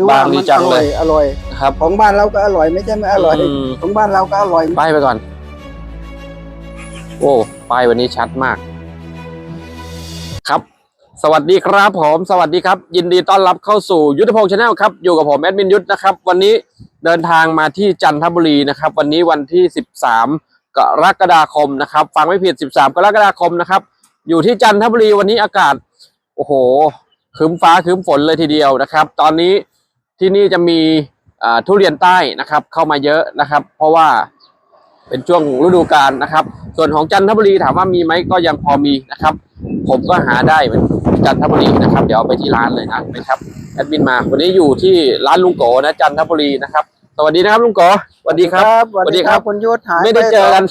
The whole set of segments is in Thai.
คือว่าบางดีมันจัองเลร่อยยอร่อย นะครับ ของบ้านเราก็อร่อยไม่ใช่ไม่อร่อย อืม ของบ้านเราก็อร่อยป้ายไปก่อน โอ้ป้ายวันนี้ชัดมาก ครับ สวัสดีครับผม สวัสดีครับ ยินดีต้อนรับเข้าสู่ยุทธพงศ์ชาแนลครับ อยู่กับผมแอดมินยุทธนะครับ วันนี้เดินทางมาที่จันทบุรีนะครับ วันนี้วันที่ 13 กรกฎาคมนะครับ ฟังไม่ผิด 13 กรกฎาคมนะครับ อยู่ที่จันทบุรีวันนี้อากาศ โอ้โหครึ้มฟ้าครึ้มฝนเลยทีเดียวนะครับ ตอนนี้ ที่นี่จะมีอ่าทุเรียนใต้นะครับ เข้ามาเยอะนะครับ เพราะว่าเป็นช่วงฤดูกาลนะครับ ส่วนของจันทบุรีถามว่ามีไหมก็ยังพอมีนะครับ ผมก็หาได้เหมือนจันทบุรีนะครับ เดี๋ยวไปที่ร้านเลยนะนะครับแอดมินมาวันนี้อยู่ที่ร้านลุงโกนะจันทบุรีนะครับสวัสดีนะครับลุงโกสวัสดีครับสวัสดีครับคุณยุทธหายไม่ได้เจอกัน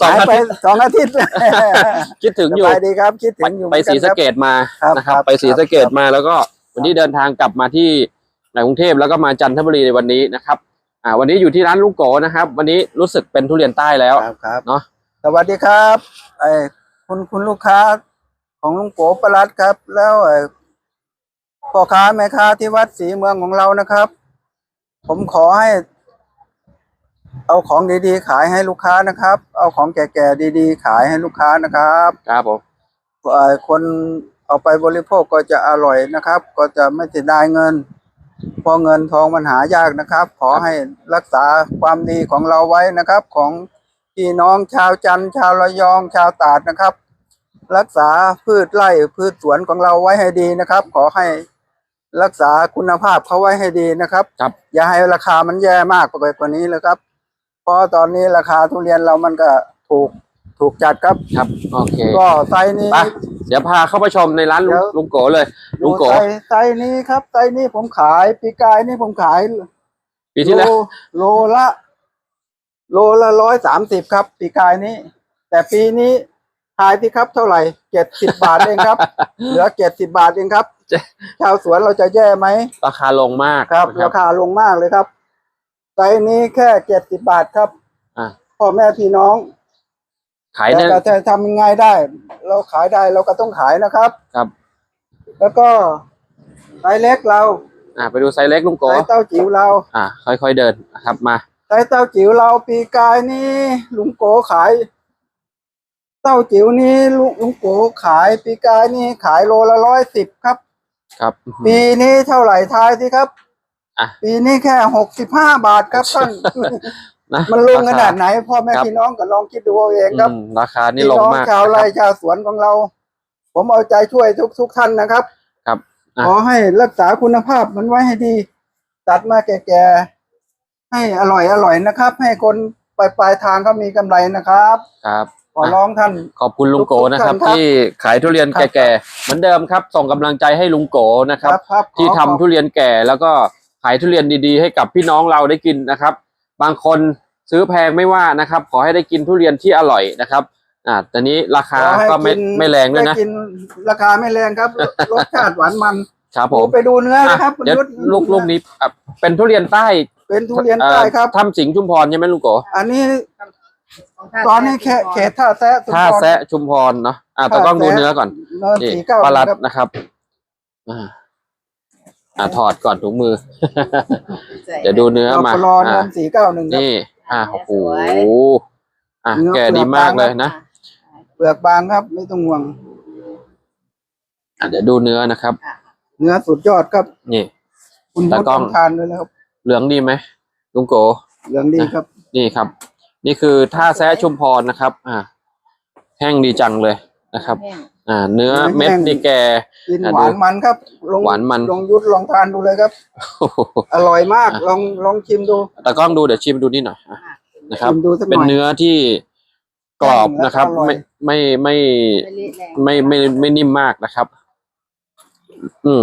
สองหายอาไปทิตย์สองอาทิตย์คิดถึงสอยู่บายดีครับคิดถึไปงอยู่ไปศรีสะเกดมาครับนะครับครับไปศรีสะเกดมาแล้วก็วันนี้เดินทางกลับมาที่ ในกรุงเทพแล้วก็มาจันทบุรีในวันนี้นะครับ อ่า วันนี้อยู่ที่ร้านลุงโกนะครับ วันนี้รู้สึกเป็นทุเรียนใต้แล้วครับครับเนอะสวัสดีครับไอ้คุณคุณลูกค้าของลุงโกประลัดครับ แล้วไอ้พ่อค้าแม่ค้าที่วัดศรีเมืองของเรานะครับ ผมขอให้ เอาของดีๆ ขายให้ลูกค้านะครับ เอาของแก่ๆดีๆ ขายให้ลูกค้านะครับครับผมเอ่อคนเอาไปบริโภคก็จะอร่อยนะครับ ก็จะไม่เสียดายเงิน เพราะเงินทองมันหายากนะครับ ขอให้รักษาความดีของเราไว้นะครับ ของพี่น้องชาวจันทร์ชาวระยองชาวตราดนะครับ รักษาพืชไร่พืชสวนของเราไว้ให้ดีนะครับ ขอให้รักษาคุณภาพเขาไว้ให้ดีนะครับ ครับ อย่าให้ราคามันแย่มากไปกว่านี้เลยครับ เพราะตอนนี้ราคาทุเรียนเรามันก็ถูกถูกจัดครับ ครับ โอเค ก็ไซส์นี้ ไป เดี๋ยวพาเข้าไปชมในร้านลุงเดี๋ยว ลุงโกเลย ลุงโกไซส์ไซส์นี้ครับไซส์นี้ผมขาย ปีกายนี่ผมขายปีที่แล้วโลโลละ โลละร้อยสามสิบครับ ปีกายนี้ แต่ปีนี้ขายที่ครับเท่าไหร่เจ็ดสิบบาทเองครับ เหลือเจ็ดสิบาทเองครับเจ๊ชาวสวนเราจะแย่ไหม ราคาลงมากครับนะราคาลงมากเลยครับไซส์นี้แค่เจ็ดสิบาทครับอะพ่อแม่พี่น้อง ขายแต่เนี่ยก็จะทำยังไงได้ เราขายได้เราก็ต้องขายนะครับ ครับ แล้วก็ไซส์เล็กเราอ่าไปดูไซส์เล็กลุงโกไซส์เต้าจิ๋วเรา อ่า ค่อยๆเดินนะครับมาไซส์เต้าจิ๋วเราปีกายนี่ลุงโกขาย เต้าจิ๋วนี่ลุงลุงโกขายปีกายนี่ขายโลละร้อยสิบครับ ครับ ปีนี้เท่าไหร่ทายสิครับอะ ปีนี้แค่หกสิบห้าบาทครับท่าน นะมันลงขนาดรไหนพ่อแม่ครับ พี่น้องก็ลองคิดดูเอาเองคาครับอืมราคานี่พี่ลงน้องมากชาวไร่นะครับชาวสวนของเรา ผมเอาใจช่วยทุกทุกท่านนะครับ ครับอะ ขอให้รักษาคุณภาพมันไว้ให้ดี ตัดมาแก่ๆให้อร่อยอร่อยนะครับ ให้คนปลายปลายทางเขามีกำไรนะครับ ครับขอร้องท่าน ขอบคุณลุงโกนะครับ ทุกๆท่านครับที่ขายทุเรียนครับ แก่ๆเหมือนเดิมครับ ส่งกำลังใจให้ลุงโกนะครับ ครับที่ขอทำขอบ ทุเรียนแก่แล้วก็ขายทุเรียนดีๆ ให้กับพี่น้องเราได้กินนะครับ บางคนซื้อแพงไม่ว่านะครับ ขอให้ได้กินทุเรียนที่อร่อยนะครับ อ่าแต่นี้ราคาขอให้ก็ไม่กินไม่แรงด้วยนะได้กินราคาไม่แรงครับรสชาติหวานมันครับผมไปดูเนื้ออะนะครับคุณเดี๋ยวยุทธลูกลูกนี้อะเป็นทุเรียนใต้ เป็นทุเรียนใต้ครับเอ่อทำสิงห์ชุมพรใช่ไหมลุงโกอันนี้ ตอนนี้แค่เขตท่าแซะสุนท่าทรแซะชุมพรเนาะอ่าแต่ท่าต้องดูแซะเนื้อก่อนเนินนี่สี่เก้าปลารัดครับนะครับ อ่าอ่าถอดก่อนถุงมือ เดี๋ยวดูเนื้อมาปลอเนิอ่านสี่เก้าหนึ่งครับนี่อ่าโอ้โหอะเนื้อแกดีมากเลยนะ เปลือกบางครับ ไม่ต้องห่วง อะเดี๋ยวดูเนื้อนะครับ เนื้อสุดยอดครับ นี่ คุณตาพุทธกล้องต้องทานด้วยนะครับเหลืองดีไหมลุงโก เหลืองดีครับ นี่ครับ นี่คือท่าแซะชุมพรนะครับ อ่า แห้งดีจังเลยนะครับอ่า เนื้อเม็ดนี่แก กินอะหวานดูมันครับลงหวานมัน ลองยุทธลองทานดูเลยครับ โอ้โหอร่อยมากอะลองลองชิมดูตากล้องดูเดี๋ยวชิมดูนี่หน่อยอะนะครับ ชิมดูสักหเป็นน่อยเนื้อที่ กรอบนะครับอร่อยไม่ไม่ไม่ไม่ไม่ไม่นิ่มมากนะครับ อืม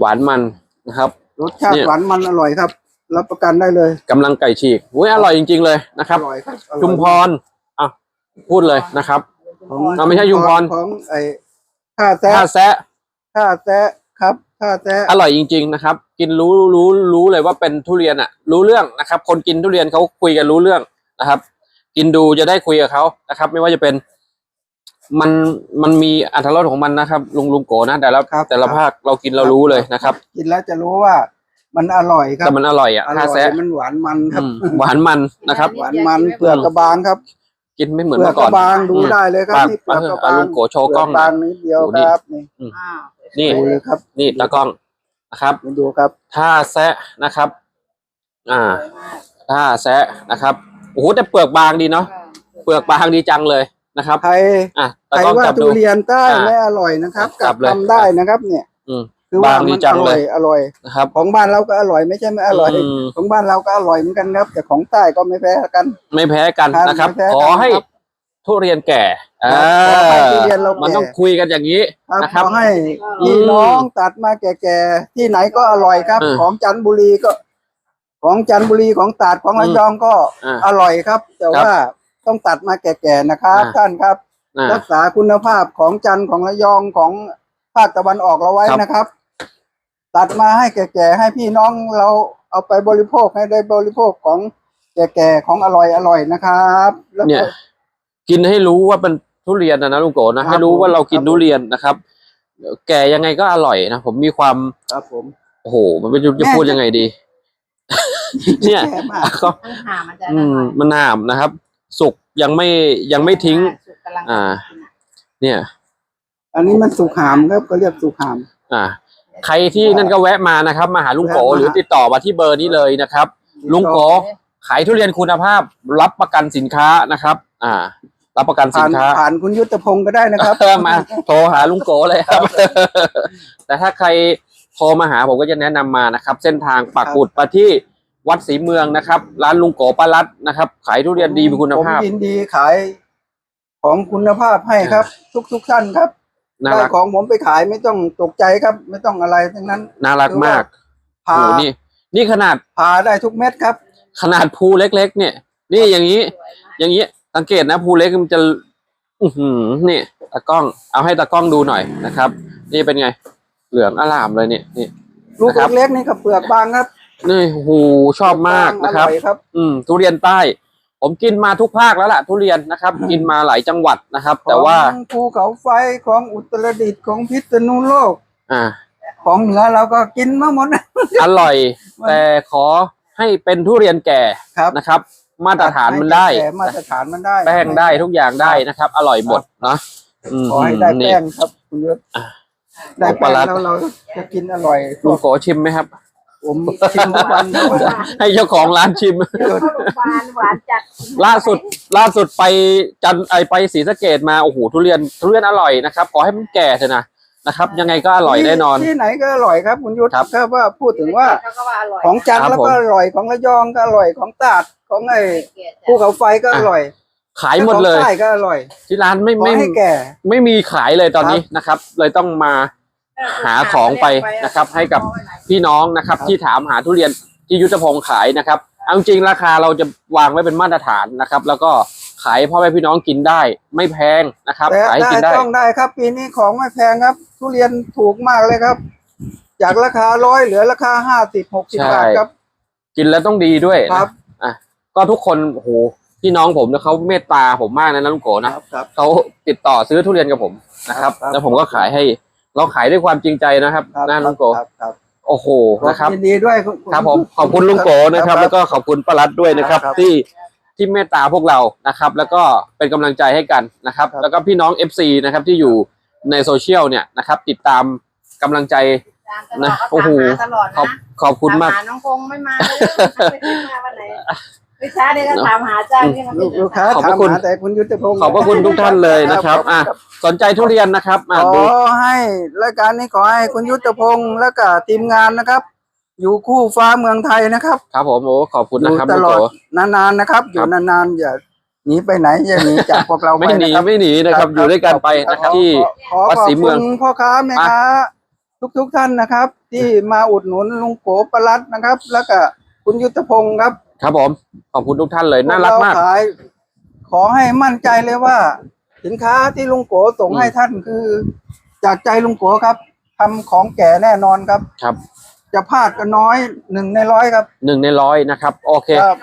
หวานมันนะครับ รสชาติเนี่ยหวานมันอร่อยครับ รับประกันได้เลยกำลังไก่ฉีกอุ้ยอร่อยจริง ๆ เลยนะครับอร่อยครับออยชุมพรอะพูดเลยนะครับของเอาไม่ใช่ชุมพรของไอ้ท่าแซะท่าแซะท่าแซะครับท่าแซะอร่อยจริง ๆ นะครับ กินรู้รู้รู้เลยว่าเป็นทุเรียนอะ รู้เรื่องนะครับ คนกินทุเรียนเขาคุยกันรู้เรื่องนะครับ กินดูจะได้คุยกับเขานะครับ ไม่ว่าจะเป็นมันมันมีอัตรสของมันนะครับ ลุงลุงโกนะแต่ละครับแต่ละครับ ภาคเรากินเรารู้เลยนะครับ กินแล้วจะรู้ว่ามันอร่อยครับแต่มันอร่อยอะอถ้าร่อยแซะมันหวานมันครับ อืมหวานมันนะครับ หวานมันเปลือกกระบางครับกินไม่เหมือนเปลือเมื่กอกก่อนระบางดูอืมได้เลยครับปากนี่เปลือกกระอะบางลุงโกโชว์กล้องเปหน่ลือยบางนิดเดียวโอ้นี่ครับนี่อ้าวนี่ ดูเลยครับนี่ตากล้องนะครับนี่ดูครับ ถ้าแซะนะครับ อ่า สวยมากถ้าแซะนะครับ โอ้โหแต่เปลือกบางดีเนาะเปลือกบางดีจังเลยนะครับใครอะใคตารกล้องว่าจับทุดูเรียนใต้อ่าไม่อร่อยนะครับจับเลยทำได้นะครับ เนี่ยอืมคือว่าบางดีมันจัองร่เลอยยอร่อยนะครับ ของบ้านเราก็อร่อยไม่ใช่ไม่อร่อยอืมของบ้านเราก็อร่อยเหมือนกันครับ แต่ของใต้ก็ไม่แพ้กัน ไม่แพ้กันครับนะครับไม่แพ้กันขอให้ครับทุเรียนแก่อ่าขอให้ทุเรียนเราแก่มันต้องคุยกันอย่างนี้ครับนะคขรับอให้พี่น้องตัดมาแก่ๆที่ไหนก็อร่อยครับเออของจันทบุรีก็ ของจันทบุรีของตราดของระยองก็อ่าอร่อยครับ แต่ครับว่าต้องตัดมาแก่ๆนะครับ อ่า ท่านครับ อ่า รักษาคุณภาพของจันทร์ของระยองของภาคตะวันออกเราไว้ครับ นะครับ ตัดมาให้แก่ๆให้พี่น้องเราเอาไปบริโภคให้ได้บริโภคของแก่ๆของอร่อยอร่อยนะครับแล้วก็ เนี่ย กินให้รู้ว่าเป็นทุเรียนนะนะลุงโกนะครับให้รู้ว่าเรากินครับทุเรียนนะครับ แก่ยังไงก็อร่อยนะผมมีความครับผม โอ้โหมันไม่รู้จะพูดยังไงดี เนี่ยแก่มากก็มันหามันจะอืมมันหามนะครับ สุกยังไม่ยังไม่ทิ้ง สุกกำลังอ่า เนี่ย อันนี้มันสุขหามครับก็เรียกสุขหาม อ่า ใครที่นั่นก็แวะมานะครับ มาหาลุงโกแวะมา หรือติดต่อมาที่เบอร์นี้เลยนะครับ ลุงโกขายทุเรียนคุณภาพ รับประกันสินค้านะครับ อ่า รับประกันสิผ่านนค้า ผ่านคุณยุทธพงศ์ก็ได้นะครับ เออมาโทรหาลุงโกเลยครับ แต่ถ้าใครโทรมาหาผมก็จะแนะนำมานะครับ เส้นทางปากกุดมาที่ วัดศรีเมืองนะครับ ร้านลุงโกปารัตนะครับ ขายทุเรียนดีมีคุณภาพผมยินดีขายของคุณภาพให้ครับ ทุกทุกๆท่านครับน่าได้รักของผมไปขายไม่ต้องตกใจครับ ไม่ต้องอะไรทั้งนั้น น่ารักมากโอ้พาโหนี่ นี่ขนาดพาได้ทุกเม็ดครับ ขนาดภูเล็ก ๆ เนี่ย นี่อย่างนี้สวยมากอย่างนี้สังเกตนะภูเล็กมันจะ อือหือนี่ตากล้องเอาให้ตากล้องดูหน่อยนะครับ นี่เป็นไง เหลืองอลามเลยเนี่ยนี่ ลูกนะครับ เล็กๆนี่กับเปลือกบางครับ นี่โอ้โหชอบมากนะครับ ออยครับ อืมทุเรียนใต้ ผมกินมาทุกภาคแล้วล่ะ ทุเรียนนะครับ กินมาหลายจังหวัดนะครับ แต่ว่าของภูเขาไฟของอุตรดิตถ์ของพิษณุโลก อ่า ของเหนือเราก็กินมาหมดนะอร่อยมันแต่ขอให้เป็นทุเรียนแก่ครับ นะครับ มาตรฐานมันได้แต่มาตรฐานมันได้ แป้งได้ทุกอย่างได้นะครับ อร่อยหมดนะมขอให้ได้นี่ แป้งครับคุณยศอะได้ของปแป้ลางร้า แล้วเราจะกินอร่อย ลุงโกชิมไหมครับ ผมชิมทุกวันครับให้เจ้าของร้านชิมเข้าโรงพยาบาลหวานจัดล่าสุดล่าสุดไปจันไอไปศรีสะเกดมาโอ้โหทุเรียนทุเรียนอร่อยนะครับขอให้มันแก่เถอะนะนะครับ ยังไงก็อร่อยแน่นอน ที่ไหนก็อร่อยครับคุณยุทธครับ ถ้าว่าพูดถึงว่าเขาก็ว่าอร่อยของจันทครัร์บแล้วก็ผม อร่อยของระยองก็อร่อยของตราดของไอ้ภูเขาไฟก็อร่อยขายหมดเลยของใต้ก็อร่อยที่ร้านไม่ขอไม่ให้แก่ ไม่มีขายเลยตอนนี้นะครับ เลยต้องมา หาของไปนะครับ ให้กับพี่น้องนะครับครับ ที่ถามหาทุเรียนที่ยุทธพงศ์ขายนะครับเอาจริงๆราคาเราจะวางไว้เป็นมาตรฐานนะครับ แล้วก็ขายพ่อแม่พี่น้องกินได้ ไม่แพงนะครับแต่ขายให้ได้กินได้ต้องได้ครับ ปีนี้ของไม่แพงครับ ทุเรียนถูกมากเลยครับ จากราคาร้อยเหลือราคาห้าสิบหกสิบบาทครับ กินแล้วต้องดีด้วยครันะบอะก็ทุกคนโอ้โหพี่น้องผมเนี่ยเขาเมตตาผมมากนะนะลุงโกนะครับครับเขาติดต่อซื้อทุเรียนกับผมนะครับครับแล้วผมก็ขายให้ เราขายด้วยความจริงใจนะครับครับนะลุงโกครับครับโอ้โหนะครับ ยินดีด้วยณครับผมขอบคุณลุงโกนะครับ แล้วก็ขอบคุณปารัดด้วยนะครับครับ ที่ที่เมตตาพวกเรานะครับ แล้วก็เป็นกำลังใจให้กันนะครับครับ แล้วก็พี่น้อง FC นะครับที่อยู่ในโซเชียลเนี่ยนะครับ ติดตามกำลังใจ นะนะโอ้โอ้โหโหตลอดขอบนะขอบคุณมากถหน้องคงไม่มาเลยไม่ได้มาวันไหน ไม่ช้าเนี่ยก็ถามหาเจ้านี่มันลูเป็นกลูกค้าขอบพถามระคุณ หาแต่คุณยุทธพงศ์ขอบพระคุณทุกท่านเลยนะครับอะสนใจทุเรียนนะครับขอะอดูให้รายการนี้ขอให้คุณยุทธพงศ์และก็ทีมงานนะครับ อยู่คู่ฟ้าเมืองไทยนะครับครับผมโอ้ขอบคุณอนะยู่ครับตลุงลโกอดนานๆนะครับ อยู่นานๆอย่าหนีไปไหนอย่าหนีจากพวกเราไม่หนีนะครับ ไม่หนีนะครับอยู่ด้วยกันไปนะครับที่ ขอวัดศรีเมืคุองณพ่อค้าแม่ค้าทุกๆท่านนะครับ ที่มาอุดหนุนลุงโกปลัดนะครับ แล้วก็คุณยุทธพงศ์ครับ ครับผม ขอบคุณทุกท่านเลยน่ารักมากพวเขายขอให้มั่นใจเลยว่า สินค้าที่ลุงโกส่งอืมให้ท่านคือ จากใจลุงโกครับทำของแก่แน่นอนครับ ครับจะพลาดก็น้อยหนึ่งในร้อยครับหนึ่งในร้อยนะครับ โอเคครับ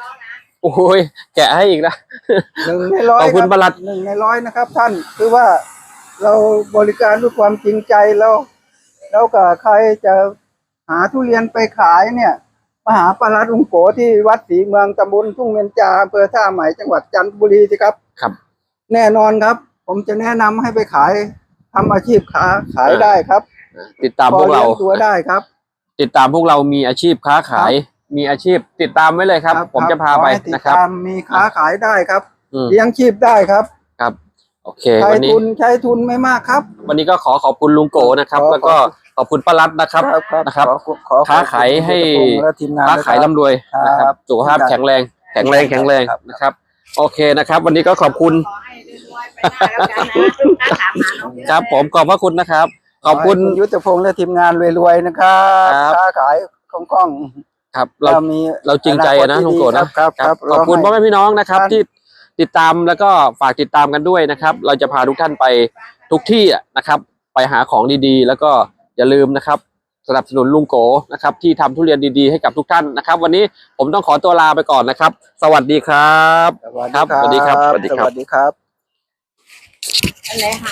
โอ้ยแกะให้อีกนะ หนึ่งในร้อยขอบคุณรัประหลัด หนึ่งในร้อยนะครับ ท่านคือว่าเราบริการด้วยความจริงใจแล้ว แล้วก็ใครจะหาทุเรียนไปขายเนี่ยมา หาปลาลัดลุงโกที่วัดศรีเมืองตำบลทุ่งเมนจาอำเภอท่าใหม่จังหวัดจันทบุรีสิครับ ครับ แน่นอนครับ ผมจะแนะนำให้ไปขายทำอาชีพค้าขายได้ครับติดตามพวกเรา พอลี้ยงตัวได้ครับ ติดตามพวกเรามีอาชีพค้าขาย มีอาชีพติดตามไว้เลยครับ ผมจะพาไปขอให้ติดนะครับ ตามมีค้าขายได้ครับอืมเลี้ยงชีพได้ครับครับ โอเค ใช้วันนี้ ทุนใช้ทุนไม่มากครับ วันนี้ก็ขอขอบคุณลุงโกนะครับ ขอแล้วก็ขอบคุณ ป้ารัตนะครับนะครับขอขอขอค้าขายให้และทีมงานค้าขายด้วยครับร่ำรวยนะคครัรับบสุขภาพแข็งแรง แข็งแรงแข็งแรงครับนะครับ โอเคนะครับ วันนี้ก็ขอบคุณขอให้รวยๆไปหน้าแล้วกันนะลูกค้าถามหาน้องเยอะครับ ผมขอบพระคุณนะครับ ขอบคุณให้ยุทธพงษ์และทีมงานรวยๆนะครับครับ ค้าขายคล่องครับๆเราเรามีเราจริงใจอะนะาคตลุงที่โกนะดีครับครับขอบคุณพ่อเราให้ แม่พี่น้องนะครับท่านที่ติดตามแล้วก็ฝากติดตามกันด้วยนะครับ เราจะพาทุกท่านไปทุกที่อะนะครับ ไปหาของดีๆ แล้วก็ อย่าลืมนะครับสนับสนุนลุงโกนะครับที่ทำทุเรียนดีๆให้กับทุกท่านนะครับ วันนี้ผมต้องขอตัวลาไปก่อนนะครับ สวัสดีครับ สวัสดีครับ สวัสดีครับ สวัสดีครับสวัสดีครับอันไหนหา